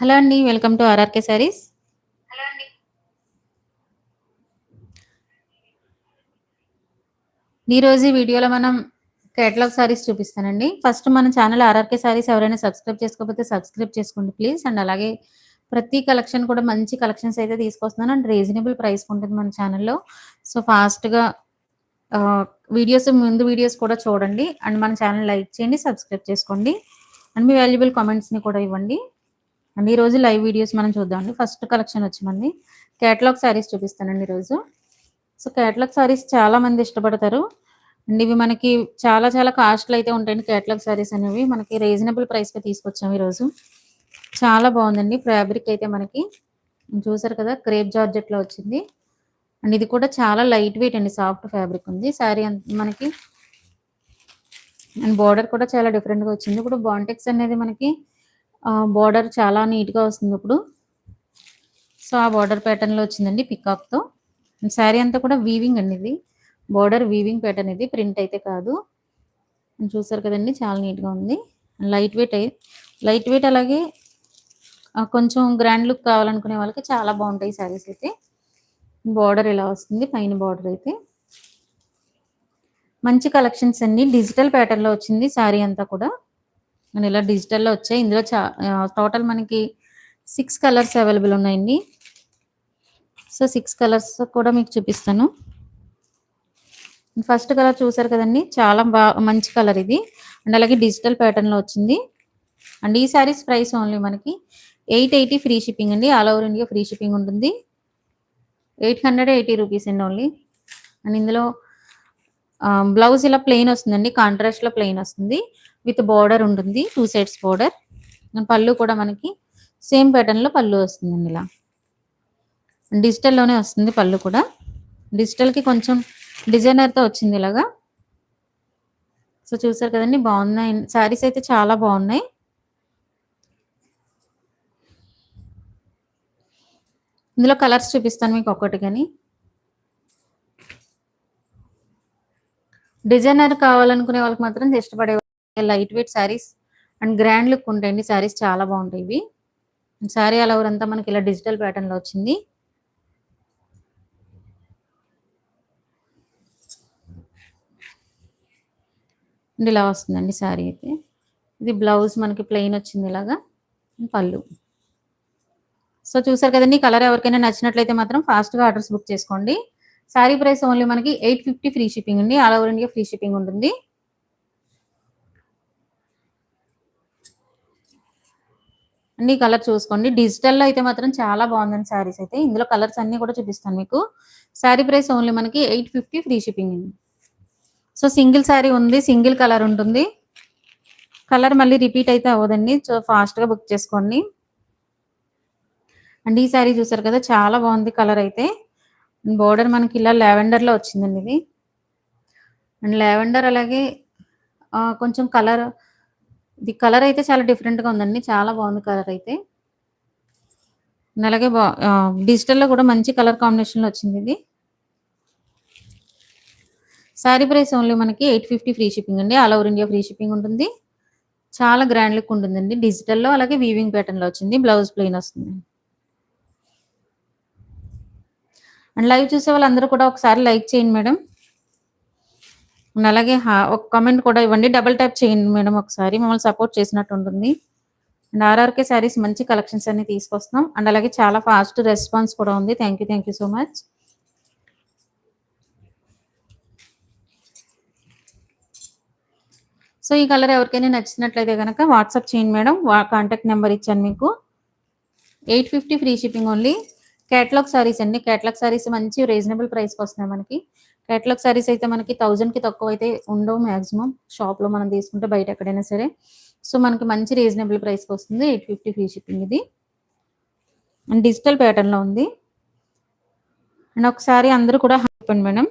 Hello అండి welcome to RRK saris ఈరోజు ఈ వీడియోలో మనం కేటలాగ్ సారీస్ చూపిస్తానండి. ఫస్ట్ మన ఛానల్ ఆర్ఆర్కే సారీస్ ఎవరైనా సబ్స్క్రైబ్ చేసుకోకపోతే సబ్స్క్రైబ్ చేసుకోండి ప్లీజ్. అండ్ అలాగే ప్రతి కలెక్షన్ కూడా మంచి కలెక్షన్స్ అయితే తీసుకొస్తున్నాను. అండ్ రీజనబుల్ ప్రైస్ ఉంటుంది మన ఛానల్లో. సో ఫాస్ట్గా వీడియోస్ ముందు వీడియోస్ కూడా చూడండి. అండ్ మన ఛానల్ లైక్ చేయండి సబ్స్క్రైబ్ చేసుకోండి. అండ్ మీ వాల్యుబుల్ కామెంట్స్ని కూడా ఇవ్వండి. అండ్ ఈరోజు లైవ్ వీడియోస్ మనం చూద్దామండి. ఫస్ట్ కలెక్షన్ వచ్చి మంది కేటలాగ్ శారీస్ చూపిస్తానండి ఈరోజు సో కేటలాగ్ శారీస్ చాలా మంది ఇష్టపడతారు. అండ్ ఇవి మనకి చాలా చాలా కాస్ట్లు అయితే ఉంటాయండి కేటలాగ్ శారీస్ అనేవి. మనకి రీజనబుల్ ప్రైస్గా తీసుకొచ్చాము ఈరోజు చాలా బాగుందండి. ఫ్యాబ్రిక్ అయితే మనకి. చూసారు కదా క్రేప్ జార్జెట్లో వచ్చింది. అండ్ ఇది కూడా చాలా లైట్ వెయిట్ అండి సాఫ్ట్ ఫ్యాబ్రిక్ ఉంది. శారీ మనకి అండ్ బార్డర్ కూడా చాలా డిఫరెంట్గా వచ్చింది. ఇప్పుడు బాంటెక్స్ అనేది మనకి బార్డర్ చాలా నీట్గా వస్తుంది ఇప్పుడు. సో ఆ బార్డర్ ప్యాటర్న్లో వచ్చిందండి పికాక్తో శారీ అంతా కూడా వీవింగ్ అండి ఇది. బార్డర్ వీవింగ్ ప్యాటర్న్ ఇది ప్రింట్ అయితే కాదు. చూసారు కదండి చాలా నీట్గా ఉంది. లైట్ వెయిట్ లైట్ వెయిట్ అలాగే కొంచెం గ్రాండ్ లుక్ కావాలనుకునే వాళ్ళకి చాలా బాగుంటాయి శారీస్ అయితే. బార్డర్ ఇలా వస్తుంది పైన బార్డర్ అయితే. మంచి కలెక్షన్స్ అన్ని డిజిటల్ ప్యాటర్న్లో వచ్చింది శారీ అంతా కూడా. అండ్ ఇలా డిజిటల్లో వచ్చాయి. ఇందులో చా టోటల్ మనకి సిక్స్ కలర్స్ అవైలబుల్ ఉన్నాయండి. సో సిక్స్ కలర్స్ కూడా మీకు చూపిస్తాను. ఫస్ట్ కలర్ చూసారు కదండి? చాలా బాగా మంచి కలర్ ఇది. అండ్ అలాగే డిజిటల్ ప్యాటర్న్లో వచ్చింది. అండ్ ఈ శారీస్ ప్రైస్ ఓన్లీ మనకి ఎయిట్ ఎయిటీ ఫ్రీ షిప్పింగ్ అండి. All over India free shipping ఉంటుంది. ఎయిట్ హండ్రెడ్ ఎయిటీ రూపీస్ అండి ఓన్లీ. అండ్ ఇందులో బ్లౌజ్ ఇలా ప్లెయిన్ వస్తుందండి కాంట్రాస్ట్లో ప్లెయిన్ వస్తుంది విత్ బార్డర్ ఉంటుంది టూ సైడ్స్ బార్డర్. పళ్ళు కూడా మనకి సేమ్ ప్యాటర్న్లో పళ్ళు వస్తుందండి ఇలా. డిజిటల్లోనే వస్తుంది పళ్ళు కూడా. డిజిటల్కి కొంచెం డిజైనర్తో వచ్చింది ఇలాగా. సో చూసారు కదండి బాగున్నాయి. శారీస్ అయితే చాలా బాగున్నాయి. ఇందులో కలర్స్ చూపిస్తాను మీకు ఒక్కటి కానీ. డిజైనర్ కావాలనుకునే వాళ్ళకి మాత్రం ఇష్టపడే light weight saris and grand look ఉంటాయండి. శారీస్ చాలా బాగుంటాయి ఇవి. శారీ అలవర్ అంతా మనకి ఇలా డిజిటల్ ప్యాటర్న్లో వచ్చింది. ఇలా వస్తుందండి శారీ అయితే. ఇది బ్లౌజ్ మనకి ప్లెయిన్ వచ్చింది ఇలాగా. పళ్ళు. సో చూసారు కదండి కలర్ ఎవరికైనా నచ్చినట్లయితే మాత్రం ఫాస్ట్గా ఆర్డర్స్ బుక్ చేసుకోండి. శారీ ప్రైస్ ఓన్లీ మనకి ఎయిట్ ఫిఫ్టీ ఫ్రీ షిప్పింగ్ అండి all over India free shipping ఉంటుంది. అన్ని కలర్ చూసుకోండి. డిజిటల్లో అయితే మాత్రం చాలా బాగుందండి శారీస్ అయితే. ఇందులో కలర్స్ అన్ని కూడా చూపిస్తాను మీకు. శారీ ప్రైస్ ఓన్లీ మనకి ఎయిట్ ఫిఫ్టీ ఫ్రీ షిప్పింగ్ అండి సో సింగిల్ శారీ ఉంది సింగిల్ కలర్ ఉంటుంది. కలర్ మళ్ళీ రిపీట్ అయితే అవ్వదండి. సో ఫాస్ట్గా బుక్ చేసుకోండి. అండ్ ఈ శారీ చూసారు కదా చాలా బాగుంది కలర్ అయితే. బోర్డర్ మనకి ఇలా లావెండర్లో వచ్చిందండి ఇది. అండ్ లావెండర్ అలాగే కొంచెం కలర్ ఇది కలర్ అయితే చాలా డిఫరెంట్గా ఉందండి చాలా బాగుంది కలర్ అయితే. అలాగే బా డిజిటల్లో కూడా మంచి కలర్ కాంబినేషన్లో వచ్చింది ఇది. శారీ ప్రైస్ ఓన్లీ మనకి ఎయిట్ ఫిఫ్టీ ఫ్రీ షిప్పింగ్ అండి all over India free shipping ఉంటుంది. చాలా గ్రాండ్ లుక్ ఉంటుందండి డిజిటల్లో అలాగే వీవింగ్ ప్యాటర్న్లో వచ్చింది బ్లౌజ్ ప్లెయిన్ వస్తుంది. అండ్ లైవ్ చూసే వాళ్ళందరూ కూడా ఒకసారి లైక్ చేయండి మేడం. అండ్ అలాగే ఒక కామెంట్ కూడా ఇవ్వండి. డబుల్ ట్యాప్ చేయండి మేడం ఒకసారి. మమ్మల్ని సపోర్ట్ చేసినట్టు ఉంటుంది. అండ్ ఆర్ఆర్కే శారీస్ మంచి కలెక్షన్స్ అన్ని తీసుకొస్తున్నాం. అండ్ అలాగే చాలా ఫాస్ట్ రెస్పాన్స్ కూడా ఉంది. Thank you thank you so much so ఈ కలర్ ఎవరికైనా నచ్చినట్లయితే కనుక వాట్సాప్ చేయండి మేడం. కాంటాక్ట్ నెంబర్ ఇచ్చాను మీకు. Eight fifty free shipping only catalogue saris అండి. కేటలాగ్ సారీస్ మంచి రీజనబుల్ ప్రైస్కి వస్తున్నాయి మనకి. కేటలాగ్ సారీస్ అయితే మనకి థౌజండ్కి తక్కువ అయితే ఉండవు మ్యాక్సిమం షాప్లో మనం తీసుకుంటే బయట ఎక్కడైనా సరే. సో మనకి మంచి రీజనబుల్ ప్రైస్కి వస్తుంది. ఎయిట్ ఫిఫ్టీ ఫ్రీ షిప్పింగ్ ఇది. అండ్ డిజిటల్ ప్యాటర్న్లో ఉంది. అండ్ ఒకసారి అందరూ కూడా హాయ్ చెప్పండి మేడం.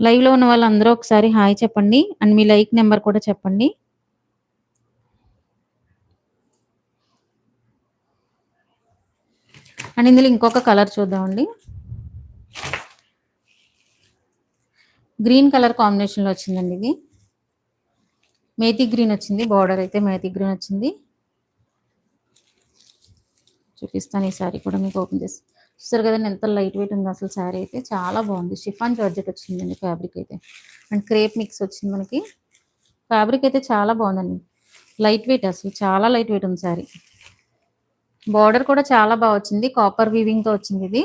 లైవ్లో ఉన్న వాళ్ళందరూ ఒకసారి హాయ్ చెప్పండి. అండ్ మీ లైక్ నెంబర్ కూడా చెప్పండి. అండ్ ఇందులో ఇంకొక కలర్ చూద్దామండి. గ్రీన్ కలర్ కాంబినేషన్లో వచ్చిందండి ఇది. మేతి గ్రీన్ వచ్చింది బార్డర్ అయితే మేతి గ్రీన్ వచ్చింది. చూపిస్తాను ఈ శారీ కూడా మీకు ఓపెన్ చేసి. చూస్తారు కదండి ఎంత లైట్ వెయిట్ ఉంది అసలు శారీ అయితే చాలా బాగుంది. షిఫాన్ జార్జెట్ వచ్చిందండి ఫ్యాబ్రిక్ అయితే. అండ్ క్రేప్ మిక్స్ వచ్చింది మనకి. ఫ్యాబ్రిక్ అయితే చాలా బాగుందండి. లైట్ వెయిట్ అసలు చాలా లైట్ వెయిట్ ఉంది శారీ. బార్డర్ కూడా చాలా బాగా వచ్చింది. కాపర్ వీవింగ్తో వచ్చింది ఇది.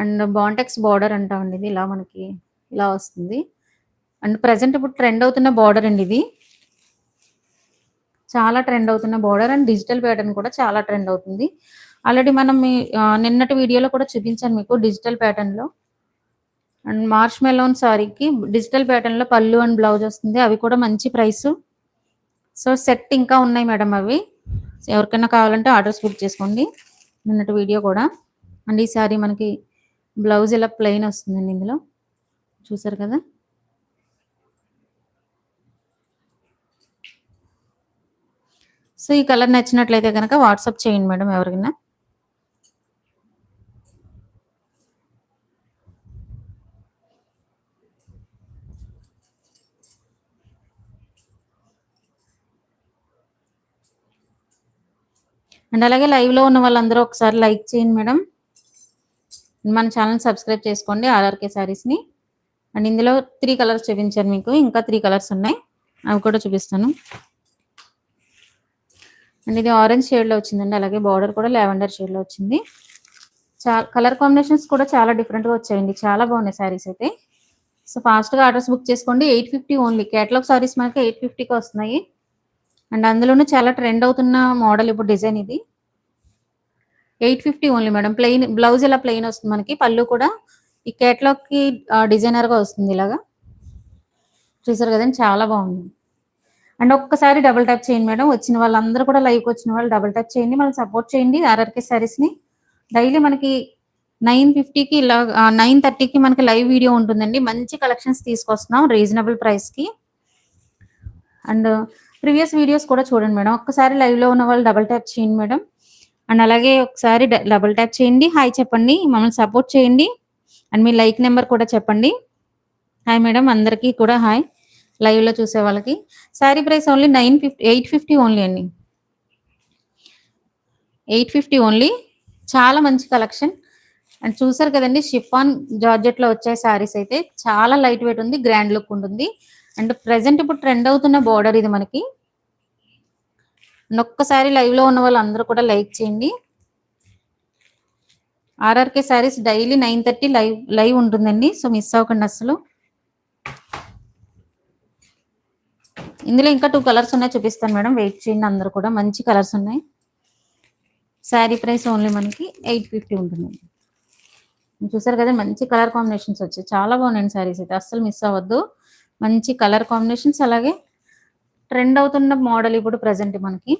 అండ్ బాంటెక్స్ బార్డర్ అంటామండి ఇది ఇలా మనకి ఇలా వస్తుంది. అండ్ ప్రజెంట్ ఇప్పుడు ట్రెండ్ అవుతున్న బార్డర్ అండి ఇది. చాలా ట్రెండ్ అవుతున్న బార్డర్ అండ్ డిజిటల్ ప్యాటర్న్ కూడా చాలా ట్రెండ్ అవుతుంది. ఆల్రెడీ మనం మీ నిన్నటి వీడియోలో కూడా చూపించాను మీకు డిజిటల్ ప్యాటర్న్లో అండ్ మార్చ్ మెలోన్ సారీకి డిజిటల్ ప్యాటర్న్లో పళ్ళు అండ్ బ్లౌజ్ వస్తుంది. అవి కూడా మంచి ప్రైస్ సో సెట్ ఇంకా ఉన్నాయి మేడం అవి. ఎవరికైనా కావాలంటే ఆర్డర్స్ బుక్ చేసుకోండి. నిన్నటి వీడియో కూడా. అండ్ ఈ సారీ మనకి బ్లౌజ్ ఇలా ప్లెయిన్ వస్తుందండి ఇందులో. చూసారు కదా? సో ఈ కలర్ నచ్చినట్లయితే కనుక వాట్సాప్ చేయండి మేడం ఎవరికైనా. అండ్ అలాగే లైవ్లో ఉన్న వాళ్ళందరూ ఒకసారి లైక్ చేయండి మేడం. మన ఛానల్ సబ్స్క్రైబ్ చేసుకోండి ఆర్ఆర్కే శారీస్ని అండ్ ఇందులో త్రీ కలర్స్ చూపించాను మీకు ఇంకా త్రీ కలర్స్ ఉన్నాయి. అవి కూడా చూపిస్తాను. అండ్ ఇది ఆరెంజ్ షేడ్లో వచ్చిందండి అలాగే బార్డర్ కూడా లావెండర్ షేడ్లో వచ్చింది. చాలా కలర్ కాంబినేషన్స్ కూడా చాలా డిఫరెంట్గా వచ్చాయండి చాలా బాగున్నాయి శారీస్ అయితే. సో ఫాస్ట్గా ఆర్డర్స్ బుక్ చేసుకోండి eight fifty only catalogue saris మనకి ఎయిట్ ఫిఫ్టీకి వస్తున్నాయి. అండ్ అందులోనూ చాలా ట్రెండ్ అవుతున్న మోడల్ ఇప్పుడు డిజైన్ ఇది. Eight fifty only madam plain blouse ఇలా ప్లెయిన్ వస్తుంది మనకి? పళ్ళు కూడా ఈ కేటలాగ్కి డిజైనర్గా వస్తుంది ఇలాగా. చూసారు కదండి చాలా బాగుంది. అండ్ ఒక్కసారి డబుల్ ట్యాప్ చేయండి మేడం వచ్చిన వాళ్ళందరూ కూడా లైవ్ వచ్చిన వాళ్ళు డబుల్ ట్యాప్ చేయండి. మనం సపోర్ట్ చేయండి ఆర్ఆర్కే సారీస్ని. డైలీ మనకి నైన్ ఫిఫ్టీకి ఇలా నైన్ థర్టీకి మనకి లైవ్ వీడియో ఉంటుందండి. మంచి కలెక్షన్స్ తీసుకొస్తున్నాం రీజనబుల్ ప్రైస్కి. అండ్ ప్రీవియస్ వీడియోస్ కూడా చూడండి మేడం. ఒక్కసారి లైవ్లో ఉన్న వాళ్ళు డబల్ ట్యాప్ చేయండి మేడం. అండ్ అలాగే ఒకసారి డబల్ ట్యాప్ చేయండి. హాయ్ చెప్పండి. మమ్మల్ని సపోర్ట్ చేయండి. అండ్ మీ లైక్ నెంబర్ కూడా చెప్పండి. Hi madam. అందరికీ కూడా హాయ్ లైవ్లో చూసే వాళ్ళకి. Sari price only nine fifty eight fifty only అండి. ఎయిట్ ఫిఫ్టీ ఓన్లీ చాలా మంచి కలెక్షన్ అండ్ చూసారు కదండి షిఫాన్ జార్జెట్లో వచ్చే శారీస్ అయితే చాలా లైట్ వెయిట్ ఉంది గ్రాండ్ లుక్ ఉంటుంది. అండ్ ప్రజెంట్ ఇప్పుడు ట్రెండ్ అవుతున్న బోర్డర్ ఇది మనకి. ఒక్కసారి లైవ్లో ఉన్న వాళ్ళందరూ కూడా లైక్ చేయండి. RRK saris daily nine thirty live live ఉంటుందండి. సో మిస్ అవ్వకండి అసలు ఇందులో ఇంకా టూ కలర్స్ ఉన్నాయి చూపిస్తాను మేడం. వెయిట్ చేయండి అందరూ కూడా. మంచి కలర్స్ ఉన్నాయి. శారీ ప్రైస్ ఓన్లీ మనకి ఎయిట్ ఫిఫ్టీ ఉంటుందండి చూసారు కదా మంచి కలర్ కాంబినేషన్స్ వచ్చాయి. చాలా బాగున్నాయండి శారీస్ అయితే. అస్సలు మిస్ అవ్వద్దు. మంచి కలర్ కాంబినేషన్స్ అలాగే ట్రెండ్ అవుతున్న మోడల్ ఇప్పుడు ప్రజెంట్ మనకి.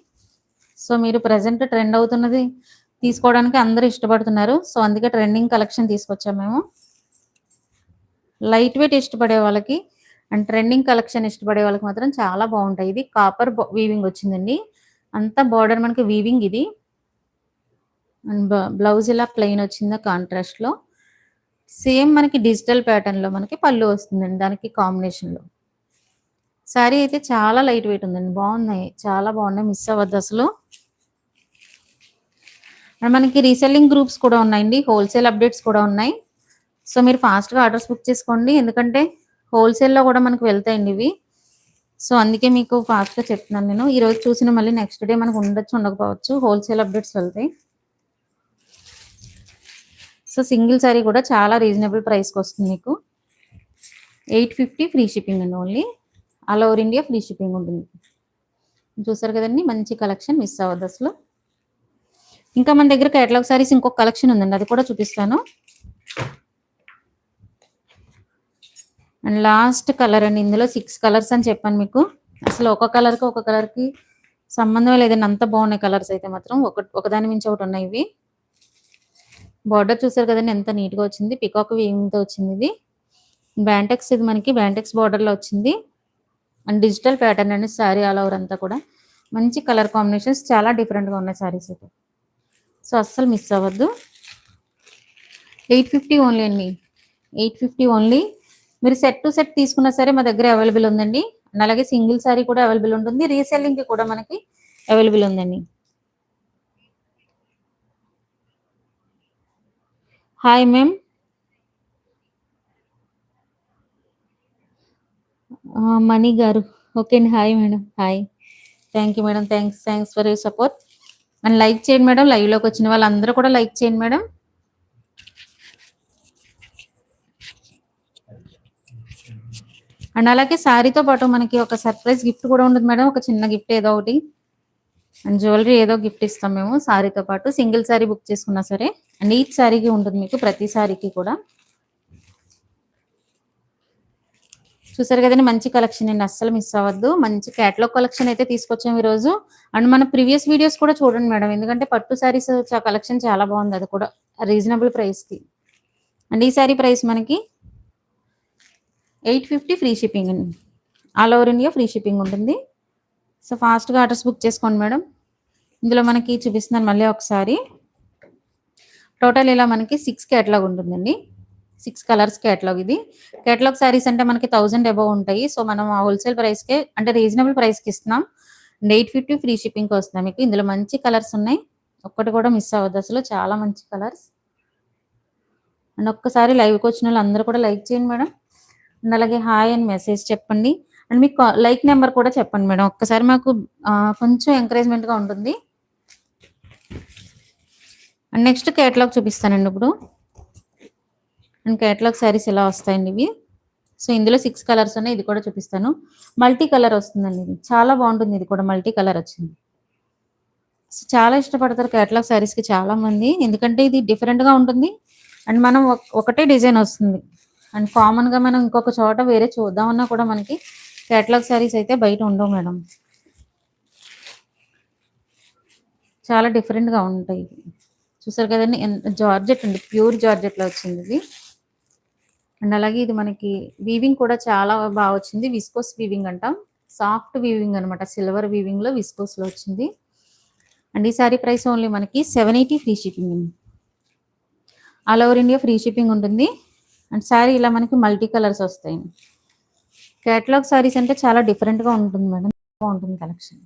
సో మీరు ప్రజెంట్ ట్రెండ్ అవుతున్నది తీసుకోవడానికి అందరూ ఇష్టపడుతున్నారు. సో అందుకే ట్రెండింగ్ కలెక్షన్ తీసుకొచ్చాము మేము. లైట్ వెయిట్ ఇష్టపడే వాళ్ళకి అండ్ ట్రెండింగ్ కలెక్షన్ ఇష్టపడే వాళ్ళకి మాత్రం చాలా బాగుంటాయి. ఇది కాపర్ వీవింగ్ వచ్చిందండి. అంతా బార్డర్ మనకి వీవింగ్ ఇది. అండ్ బ్లౌజ్ ఇలా ప్లెయిన్ వచ్చిందా కాంట్రాస్ట్లో సేమ్ మనకి డిజిటల్ ప్యాటర్న్లో మనకి పళ్ళు వస్తుందండి దానికి కాంబినేషన్లో. శారీ అయితే చాలా లైట్ వెయిట్ ఉందండి బాగున్నాయి చాలా బాగున్నాయి మిస్ అవ్వద్దు అసలు. అండ్ మనకి రీసెల్లింగ్ గ్రూప్స్ కూడా ఉన్నాయండి హోల్సేల్ అప్డేట్స్ కూడా ఉన్నాయి. సో మీరు ఫాస్ట్గా ఆర్డర్స్ బుక్ చేసుకోండి ఎందుకంటే హోల్సేల్లో కూడా మనకు వెళ్తాయండి ఇవి. సో అందుకే మీకు ఫాస్ట్గా చెప్తున్నాను నేను. ఈరోజు చూసిన మళ్ళీ నెక్స్ట్ డే మనకు ఉండొచ్చు ఉండకపోవచ్చు హోల్సేల్ అప్డేట్స్ వెళ్తాయి. సో సింగిల్ శారీ కూడా చాలా రీజనబుల్ ప్రైస్కి వస్తుంది మీకు. ఎయిట్ ఫిఫ్టీ ఫ్రీ షిప్పింగ్ అండి only. All over India free shipping ఉంటుంది. చూసారు కదండి మంచి కలెక్షన్ మిస్ అవ్వద్దు అసలు. ఇంకా మన దగ్గర కేటలాగ్ సారీస్ ఇంకొక కలెక్షన్ ఉందండి అది కూడా చూపిస్తాను. అండ్ లాస్ట్ కలర్ అండి ఇందులో సిక్స్ కలర్స్ అని చెప్పాను మీకు. అసలు ఒక కలర్కి ఒక కలర్కి సంబంధం లేదండి అంత బాగున్నాయి కలర్స్ అయితే మాత్రం. ఒక ఒకదాని మించి ఒకటి ఉన్నాయి ఇవి. బార్డర్ చూసారు కదండి ఎంత నీట్గా వచ్చింది. పికాక్ వీవింగ్తో వచ్చింది ఇది. బ్యాంటెక్స్ ఇది మనకి బ్యాంటెక్స్ బార్డర్లో వచ్చింది. అండ్ డిజిటల్ ప్యాటర్న్ అండి శారీ ఆల్ ఓవర్ అంతా కూడా. మంచి కలర్ కాంబినేషన్స్ చాలా డిఫరెంట్గా ఉన్నాయి శారీస్ అయితే. సో అస్సలు మిస్ అవ్వద్దు. ఎయిట్ ఫిఫ్టీ ఓన్లీ అండి. ఎయిట్ ఫిఫ్టీ ఓన్లీ మీరు సెట్ టు సెట్ తీసుకున్నా సరే మా దగ్గర అవైలబుల్ ఉందండి. అలాగే సింగిల్ శారీ కూడా అవైలబుల్ ఉంటుంది. రీసెల్లింగ్కి కూడా మనకి అవైలబుల్ ఉందండి. హాయ్ మ్యామ్ మణి గారు ఓకే అండి hi madam hi thank you madam thanks thanks for your support and like చేయండి మేడం లైవ్లోకి వచ్చిన వాళ్ళందరూ కూడా లైక్ చేయండి మేడం అండ్ అలాగే శారీతో పాటు మనకి ఒక సర్ప్రైజ్ గిఫ్ట్ కూడా ఉంటుంది మేడం ఒక చిన్న గిఫ్ట్ ఏదో ఒకటి. అండ్ జ్యువెలరీ ఏదో గిఫ్ట్ ఇస్తాం మేము శారీతో పాటు. సింగిల్ శారీ బుక్ చేసుకున్నా సరే. నీట్ శారీకి ఉంటుంది మీకు ప్రతి శారీకి కూడా. చూసారు కదండి మంచి కలెక్షన్ అండి. అస్సలు మిస్ అవ్వద్దు. మంచి క్యాటలాగ్ కలెక్షన్ అయితే తీసుకొచ్చాము ఈరోజు. అండ్ మన ప్రీవియస్ వీడియోస్ కూడా చూడండి మేడం. ఎందుకంటే పట్టు శారీస్ కలెక్షన్ చాలా బాగుంది. అది కూడా రీజనబుల్ ప్రైస్కి అండ్ ఈ శారీ ప్రైస్ మనకి ఎయిట్ ఫిఫ్టీ ఫ్రీ షిప్పింగ్ అండి. All over India free shipping ఉంటుంది. సో ఫాస్ట్గా ఆర్డర్స్ బుక్ చేసుకోండి మేడం. ఇందులో మనకి చూపిస్తున్నాను మళ్ళీ ఒకసారి. టోటల్ ఇలా మనకి సిక్స్ క్యాటలాగ్ ఉంటుందండి. సిక్స్ కలర్స్ క్యాటలాగ్ ఇది. క్యాటలాగ్ శారీస్ అంటే మనకి థౌజండ్ అబౌవ్ ఉంటాయి. సో మనం ఆ హోల్సేల్ ప్రైస్కే అంటే రీజనబుల్ ప్రైస్కి ఇస్తున్నాం. అండ్ ఎయిట్ ఫిఫ్టీ ఫ్రీ షిప్పింగ్కి వస్తున్నాం మీకు. ఇందులో మంచి కలర్స్ ఉన్నాయి. ఒక్కటి కూడా మిస్ అవ్వద్దు అసలు. చాలా మంచి కలర్స్. అండ్ ఒక్కసారి లైవ్కి వచ్చిన వాళ్ళు అందరూ కూడా లైక్ చేయండి మేడం. అండ్ అలాగే హాయ్ అని మెసేజ్ చెప్పండి. అండ్ మీకు లైక్ నెంబర్ కూడా చెప్పండి మేడం. ఒక్కసారి మాకు కొంచెం ఎంకరేజ్మెంట్గా ఉంటుంది. అండ్ నెక్స్ట్ కేటలాగ్ చూపిస్తానండి ఇప్పుడు. అండ్ కేటలాగ్ శారీస్ ఎలా వస్తాయండి ఇవి? సో ఇందులో సిక్స్ కలర్స్ ఉన్నాయి ఇది కూడా చూపిస్తాను. మల్టీ కలర్ వస్తుందండి ఇది. చాలా బాగుంటుంది ఇది కూడా మల్టీ కలర్ వచ్చింది. సో చాలా ఇష్టపడతారు కేటలాగ్ శారీస్కి చాలా మంది. ఎందుకంటే ఇది డిఫరెంట్గా ఉంటుంది. అండ్ మనం ఒకటే డిజైన్ వస్తుంది. అండ్ కామన్గా మనం ఇంకొక చోట వేరే చూద్దామన్నా కూడా మనకి కేటలాగ్ శారీస్ అయితే బయట ఉండవు మేడం. చాలా డిఫరెంట్గా ఉంటాయి. చూసారు కదండి జార్జెట్ అండి ప్యూర్ జార్జెట్లో వచ్చింది ఇది. అండ్ అలాగే ఇది మనకి వీవింగ్ కూడా చాలా బాగా వచ్చింది విస్కోస్ వీవింగ్ అంటాం. సాఫ్ట్ వీవింగ్ అనమాట సిల్వర్ వీవింగ్లో లో వచ్చింది. అండ్ ఈ సారీ ప్రైస్ ఓన్లీ మనకి seven eighty free shipping all over India free shipping ఉంటుంది. అండ్ శారీ ఇలా మనకి మల్టీ కలర్స్ వస్తాయి. క్యాటలాగ్ సారీస్ అంటే చాలా డిఫరెంట్గా ఉంటుంది మేడం బాగుంటుంది కలెక్షన్.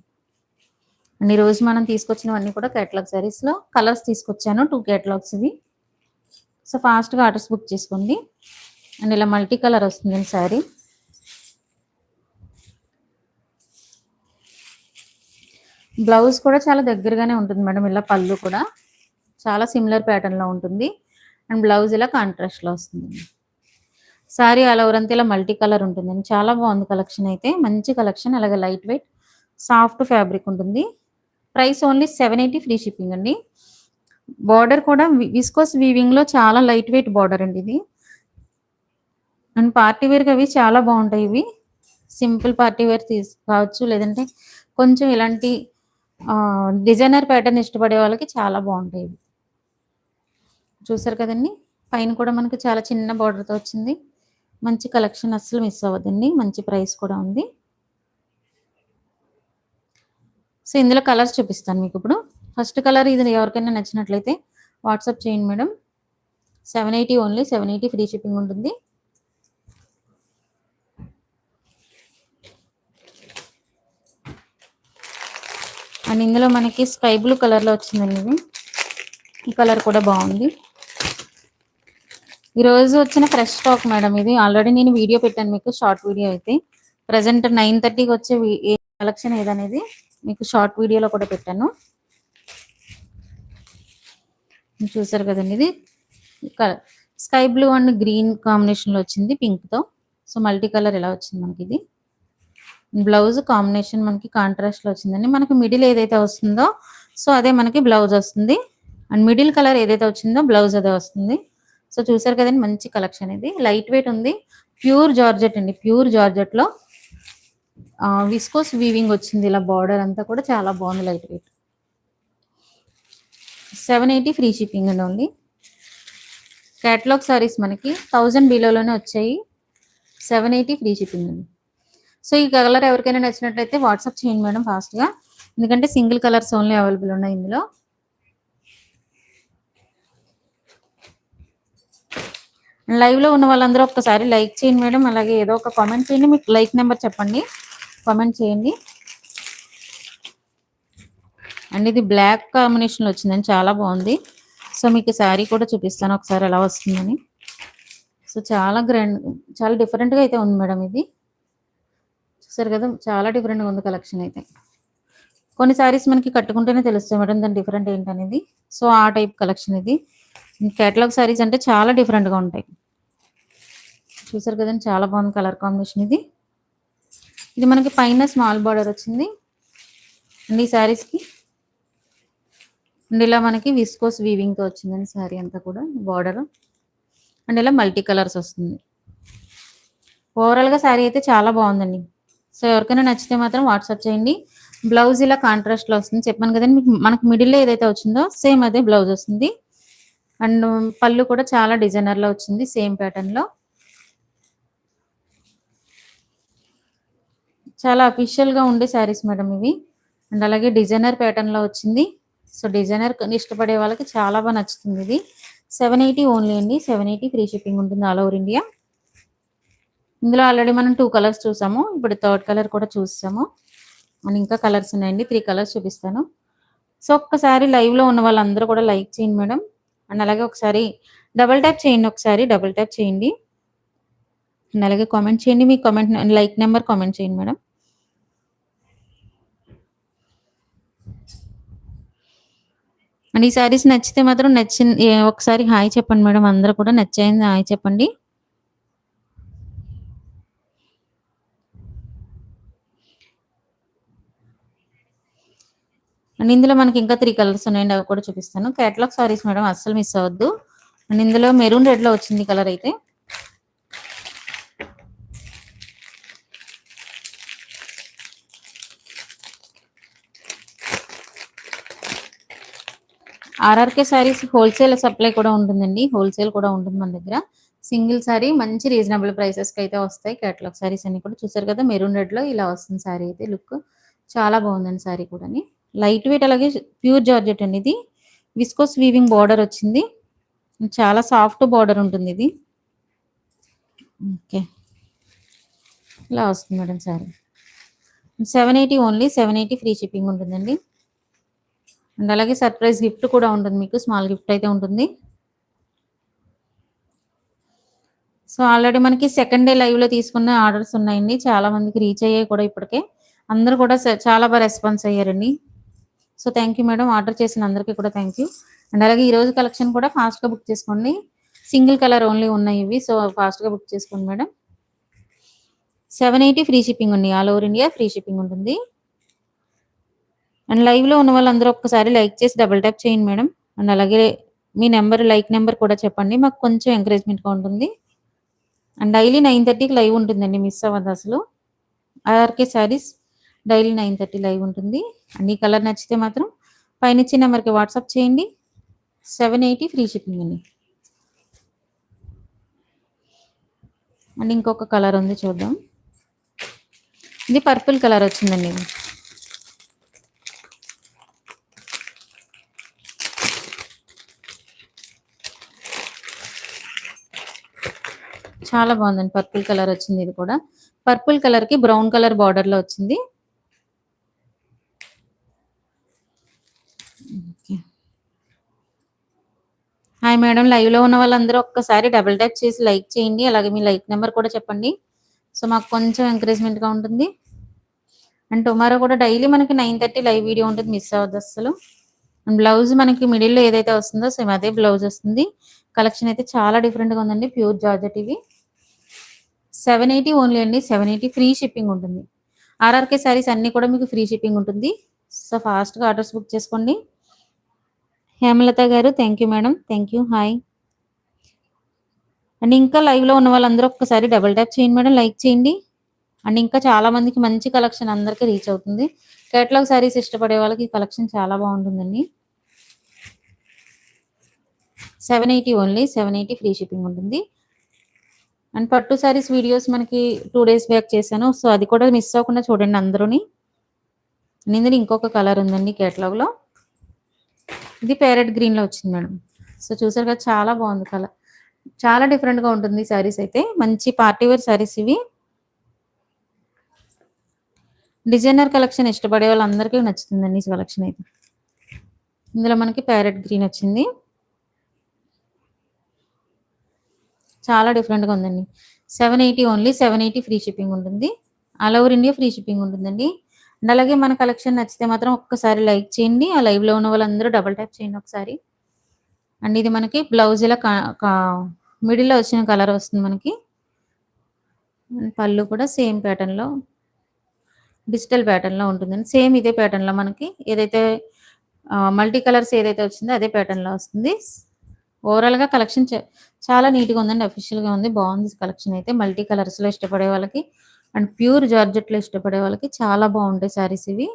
అండ్ ఈ రోజు మనం తీసుకొచ్చినవన్నీ కూడా కేటలాగ్ సారీస్లో కలర్స్ తీసుకొచ్చాను టూ కేటలాగ్స్ ఇవి. సో ఫాస్ట్గా ఆర్డర్స్ బుక్ చేసుకోండి. అండ్ ఇలా మల్టీ కలర్ వస్తుంది శారీ బ్లౌజ్ కూడా చాలా దగ్గరగానే ఉంటుంది మేడం ఇలా పళ్ళు కూడా. చాలా సిమిలర్ ప్యాటర్న్లో ఉంటుంది. అండ్ బ్లౌజ్ ఇలా కాంట్రాస్ట్లో వస్తుంది. సారీ ఆల్ ఓవర్ అంతా ఇలా మల్టీ కలర్ ఉంటుందండి చాలా బాగుంది కలెక్షన్ అయితే. మంచి కలెక్షన్ అలాగే లైట్ వెయిట్ సాఫ్ట్ ఫ్యాబ్రిక్ ఉంటుంది. Price only seven eighty free shipping అండి. బార్డర్ కూడా విస్కోస్ వీవింగ్లో చాలా లైట్ వెయిట్ బార్డర్ అండి ఇది. అండ్ పార్టీ వేర్గా అవి చాలా బాగుంటాయి ఇవి. సింపుల్ పార్టీ వేర్ తీసుకోవచ్చు లేదంటే కొంచెం ఇలాంటి డిజైనర్ ప్యాటర్న్ ఇష్టపడే వాళ్ళకి చాలా బాగుంటాయి ఇవి. చూసారు కదండి? పైన కూడా మనకు చాలా చిన్న బార్డర్తో వచ్చింది. మంచి కలెక్షన్ అస్సలు మిస్ అవ్వదండి మంచి ప్రైస్ కూడా ఉంది. సో ఇందులో కలర్స్ చూపిస్తాను మీకు ఇప్పుడు. ఫస్ట్ కలర్ ఇది ఎవరికైనా నచ్చినట్లయితే వాట్సాప్ చేయండి madam. Seven eighty only seven eighty free shipping ఉంటుంది. అండ్ ఇందులో మనకి స్కై బ్లూ కలర్లో వచ్చిందండి ఇది. ఈ కలర్ కూడా బాగుంది. ఈరోజు వచ్చిన ఫ్రెష్ స్టాక్ మేడం ఇది. ఆల్రెడీ నేను వీడియో పెట్టాను మీకు షార్ట్ వీడియో అయితే. ప్రజెంట్ నైన్ థర్టీకి వచ్చే కలెక్షన్ ఏదనేది. మీకు షార్ట్ వీడియోలో కూడా పెట్టాను. చూసారు కదండి ఇది? స్కై బ్లూ అండ్ గ్రీన్ కాంబినేషన్లో వచ్చింది పింక్తో సో మల్టీ కలర్ ఎలా వచ్చింది మనకి ఇది? బ్లౌజ్ కాంబినేషన్ మనకి కాంట్రాస్ట్లో వచ్చిందండి. మనకి మిడిల్ ఏదైతే వస్తుందో సో అదే మనకి బ్లౌజ్ వస్తుంది. అండ్ మిడిల్ కలర్ ఏదైతే వచ్చిందో బ్లౌజ్ అదే వస్తుంది. సో చూసారు కదండి మంచి కలెక్షన్ ఇది. లైట్ వెయిట్ ఉంది. ప్యూర్ జార్జెట్ అండి. ప్యూర్ జార్జెట్లో విస్కోస్ వీవింగ్ వచ్చింది ఇలా బార్డర్ అంతా కూడా చాలా బాగుంది light weight seven eighty free shipping అండి ఓన్లీ క్యాటలాగ్ సారీస్ మనకి థౌజండ్ బిలోలోనే వచ్చాయి. సెవెన్ ఎయిటీ ఫ్రీ షిప్పింగ్ అండి. సో ఈ కలర్ ఎవరికైనా నచ్చినట్లయితే వాట్సాప్ చేయండి మేడం ఫాస్ట్గా ఎందుకంటే సింగిల్ కలర్స్ ఓన్లీ అవైలబుల్ ఉన్నాయి ఇందులో. లైవ్లో ఉన్న వాళ్ళందరూ ఒక్కసారి లైక్ చేయండి మేడం. అలాగే ఏదో ఒక కామెంట్ చేయండి. మీకు లైక్ నెంబర్ చెప్పండి. కామెంట్ చేయండి. అండ్ ఇది బ్లాక్ కాంబినేషన్లో వచ్చిందని చాలా బాగుంది. సో మీకు శారీ కూడా చూపిస్తాను ఒకసారి ఎలా వస్తుందని. సో చాలా గ్రాండ్ చాలా డిఫరెంట్గా అయితే ఉంది మేడం ఇది. చూసారు కదా చాలా డిఫరెంట్గా ఉంది కలెక్షన్ అయితే. కొన్ని శారీస్ మనకి కట్టుకుంటేనే తెలుస్తాయి మేడం దాని డిఫరెంట్ ఏంటనేది. సో ఆ టైప్ కలెక్షన్ ఇది. కేటలాగ్ శారీస్ అంటే చాలా డిఫరెంట్గా ఉంటాయి. చూసారు కదండి చాలా బాగుంది కలర్ కాంబినేషన్ ఇది. ఇది మనకి పైన స్మాల్ బార్డర్ వచ్చింది. అండ్ ఈ శారీస్కి అండ్ ఇలా మనకి విస్కోస్ వీవింగ్తో వచ్చిందండి శారీ అంతా కూడా బార్డర్ అండ్ ఇలా మల్టీ కలర్స్ వస్తుంది. ఓవరాల్గా శారీ అయితే చాలా బాగుందండి. సో ఎవరికైనా నచ్చితే మాత్రం వాట్సాప్ చేయండి. బ్లౌజ్ ఇలా కాంట్రాస్ట్లో వస్తుంది. చెప్పాను కదండి మీకు మనకు మిడిల్లో ఏదైతే వచ్చిందో సేమ్ అదే బ్లౌజ్ వస్తుంది. అండ్ పళ్ళు కూడా చాలా డిజైనర్లో వచ్చింది సేమ్ ప్యాటర్న్లో చాలా అఫీషియల్గా ఉండే శారీస్ మేడం ఇవి. అండ్ అలాగే డిజైనర్ ప్యాటర్న్లో వచ్చింది. సో డిజైనర్ ఇష్టపడే వాళ్ళకి చాలా బాగా నచ్చుతుంది ఇది. సెవెన్ ఎయిటీ ఓన్లీ అండి. సెవెన్ ఎయిటీ ఫ్రీ షిప్పింగ్ ఉంటుంది ఆల్ ఓవర్ ఇండియా ఇందులో ఆల్రెడీ మనం టూ కలర్స్ చూసాము. ఇప్పుడు థర్డ్ కలర్ కూడా చూసాము. అండ్ ఇంకా కలర్స్ ఉన్నాయండి. త్రీ కలర్స్ చూపిస్తాను. సో ఒక్కసారి లైవ్లో ఉన్న వాళ్ళందరూ కూడా లైక్ చేయండి మేడం అండ్ అలాగే ఒకసారి డబల్ ట్యాప్ చేయండి ఒకసారి. డబల్ ట్యాప్ చేయండి. అండ్ అలాగే కామెంట్ చేయండి. మీ కామెంట్ లైక్ నెంబర్ కామెంట్ చేయండి మేడం అండ్ ఈ శారీస్ నచ్చితే మాత్రం నచ్చిన ఒకసారి హాయ్ చెప్పండి మేడం. అందరూ కూడా నచ్చింది హాయ్ చెప్పండి. అండ్ ఇందులో మనకి ఇంకా త్రీ కలర్స్ ఉన్నాయండి. అవి కూడా చూపిస్తాను. కేటలాగ్ సారీస్ మేడం అస్సలు మిస్ అవ్వద్దు. అండ్ ఇందులో మెరూన్ రెడ్లో వచ్చింది కలర్ అయితే. ఆర్ఆర్కే సారీస్ హోల్సేల్ సప్లై కూడా ఉంటుందండి. హోల్సేల్ కూడా ఉంటుంది మన దగ్గర. సింగిల్ సారీ మంచి రీజనబుల్ ప్రైసెస్కి అయితే వస్తాయి. కేటలాగ్ సారీస్ అన్ని కూడా చూసారు కదా మెరూన్ రెడ్లో ఇలా వస్తుంది సారీ అయితే లుక్ చాలా బాగుందండి సారీ కూడా లైట్ వెయిట్ అలాగే ప్యూర్ జార్జెట్ అండి ఇది. విస్కోస్ వీవింగ్ బార్డర్ వచ్చింది. చాలా సాఫ్ట్ బార్డర్ ఉంటుంది ఇది. ఓకే. ఇలా వస్తుంది madam sari. Seven eighty only seven eighty free shipping ఉంటుందండి. అండ్ అలాగే సర్ప్రైజ్ గిఫ్ట్ కూడా ఉంటుంది మీకు స్మాల్ గిఫ్ట్ అయితే ఉంటుంది. సో ఆల్రెడీ మనకి సెకండ్ డే లైవ్లో తీసుకున్న ఆర్డర్స్ ఉన్నాయండి. చాలా మందికి రీచ్ అయ్యాయి కూడా ఇప్పటికే. అందరూ కూడా చాలా బాగా రెస్పాన్స్ అయ్యారండి. So thank you madam order చేసిన అందరికీ కూడా థ్యాంక్ యూ అండ్ అలాగే ఈరోజు కలెక్షన్ కూడా ఫాస్ట్గా బుక్ చేసుకోండి. సింగిల్ కలర్ ఓన్లీ ఉన్నాయి ఇవి సో ఫాస్ట్గా బుక్ చేసుకోండి madam seven eighty free shipping ఉంది. All over India free shipping ఉంటుంది. అండ్ లైవ్లో ఉన్న వాళ్ళందరూ ఒక్కసారి లైక్ చేసి డబుల్ ట్యాప్ చేయండి మేడం. అండ్ అలాగే మీ నెంబర్ లైక్ నెంబర్ కూడా చెప్పండి. మాకు కొంచెం ఎంకరేజ్మెంట్గా ఉంటుంది. అండ్ డైలీ నైన్ థర్టీకి లైవ్ ఉంటుందండి మిస్ అవ్వదు అసలు. R K saris daily nine thirty live ఉంటుంది. అండ్ ఈ కలర్ నచ్చితే మాత్రం పైన ఇచ్చిన నెంబర్కి వాట్సాప్ చేయండి. సెవెన్ ఎయిటీ ఫ్రీ షిప్పింగ్ అండి. అండ్ ఇంకొక కలర్ ఉంది చూద్దాం. ఇది పర్పుల్ కలర్ వచ్చిందండి. చాలా బాగుందండి. పర్పుల్ కలర్ వచ్చింది ఇది కూడా. పర్పుల్ కలర్కి బ్రౌన్ కలర్ బార్డర్లో వచ్చింది. హాయ్ మేడం లైవ్లో ఉన్న వాళ్ళందరూ ఒక్కసారి డబుల్ ట్యాప్ చేసి లైక్ చేయండి. అలాగే మీ లైక్ నెంబర్ కూడా చెప్పండి. సో మాకు కొంచెం ఎంకరేజ్మెంట్గా ఉంటుంది. అండ్ టుమారో కూడా డైలీ మనకి నైన్ థర్టీ లైవ్ వీడియో ఉంటుంది మిస్ అవ్వద్దు అసలు అండ్ బ్లౌజ్ మనకి మిడిల్లో ఏదైతే వస్తుందో సేమ్ అదే బ్లౌజ్ వస్తుంది. కలెక్షన్ అయితే చాలా డిఫరెంట్గా ఉందండి. ప్యూర్ జార్జెట్ ఇవి. సెవెన్ ఎయిటీ ఓన్లీ అండి. సెవెన్ ఎయిటీ ఫ్రీ షిప్పింగ్ ఉంటుంది. ఆర్ఆర్కే శారీస్ అన్ని కూడా మీకు ఫ్రీ షిప్పింగ్ ఉంటుంది. సో ఫాస్ట్గా ఆర్డర్స్ బుక్ చేసుకోండి. హేమలత గారు thank you madam thank you hi and ఇంకా లైవ్లో ఉన్న వాళ్ళందరూ ఒక్కసారి డబుల్ ట్యాప్ చేయండి మేడం లైక్ చేయండి. అండ్ ఇంకా చాలా మందికి మంచి కలెక్షన్ అందరికీ రీచ్ అవుతుంది. కేటలాగ్ శారీస్ ఇష్టపడే వాళ్ళకి ఈ కలెక్షన్ చాలా బాగుంటుందండి. Seven eighty only seven eighty free shipping ఉంటుంది. అండ్ పట్టు సారీస్ వీడియోస్ మనకి టూ డేస్ బ్యాక్ చేశాను. సో అది కూడా మిస్ అవ్వకుండా చూడండి అందరూని. ఇందులో ఇంకొక కలర్ ఉందండి కేటలాగ్లో లో. ఇది ప్యారెట్ గ్రీన్లో వచ్చింది మేడం. సో చూసారు కదా చాలా బాగుంది కలర్ చాలా డిఫరెంట్గా గా ఉంటుంది సారీస్ అయితే. మంచి పార్టీ వేర్ సారీస్ ఇవి. డిజైనర్ కలెక్షన్ ఇష్టపడే వాళ్ళందరికీ నచ్చుతుందండి ఈ కలెక్షన్ అయితే. ఇందులో మనకి ప్యారెట్ గ్రీన్ వచ్చింది. చాలా డిఫరెంట్గా ఉందండి. Seven eighty only seven eighty free shipping ఉంటుంది. All over India free shipping ఉంటుందండి. అండ్ అలాగే మన కలెక్షన్ నచ్చితే మాత్రం ఒక్కసారి లైక్ చేయండి. ఆ లైవ్లో ఉన్న వాళ్ళందరూ డబల్ ట్యాప్ చేయండి ఒకసారి. అండ్ ఇది మనకి బ్లౌజ్ ఇలా మిడిల్లో వచ్చిన కలర్ వస్తుంది మనకి. పళ్ళు కూడా సేమ్ ప్యాటర్న్లో డిజిటల్ ప్యాటర్న్లో ఉంటుందండి. సేమ్ ఇదే ప్యాటర్న్లో మనకి. ఏదైతే మల్టీ కలర్స్ ఏదైతే వచ్చిందో అదే ప్యాటర్న్లో వస్తుంది. ఓవరాల్గా కలెక్షన్ చాలా నీట్గా ఉందండి. అఫీషియల్గా ఉంది. బాగుంది కలెక్షన్ అయితే. మల్టీ కలర్స్లో ఇష్టపడే వాళ్ళకి అండ్ ప్యూర్ జార్జెట్లో ఇష్టపడే వాళ్ళకి చాలా బాగుంటాయి శారీస్ ఇవి.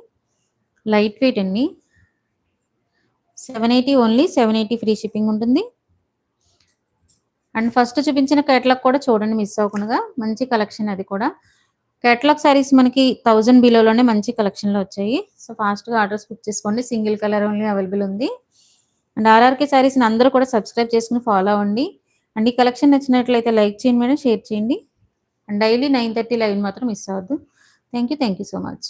లైట్ వెయిట్ అండి. Seven eighty only seven eighty free shipping ఉంటుంది. అండ్ ఫస్ట్ చూపించిన కేటలాగ్ కూడా చూడండి మిస్ అవ్వకుండా. మంచి కలెక్షన్ అది కూడా. కేటలాగ్ శారీస్ మనకి థౌజండ్ బిలోలోనే మంచి కలెక్షన్లో వచ్చాయి. సో ఫాస్ట్గా ఆర్డర్స్ బుక్ చేసుకోండి. సింగిల్ కలర్ ఓన్లీ అవైలబుల్ ఉంది. అండ్ ఆర్ఆర్కే శారీస్ని అందరూ కూడా సబ్స్క్రైబ్ చేసుకుని ఫాలో అవ్వండి. అండ్ ఈ కలెక్షన్ నచ్చినట్లయితే లైక్ చేయండి మేడం షేర్ చేయండి. And daily nine thirty live మాత్రం మిస్ అవ్వద్దు. Thank you thank you so much.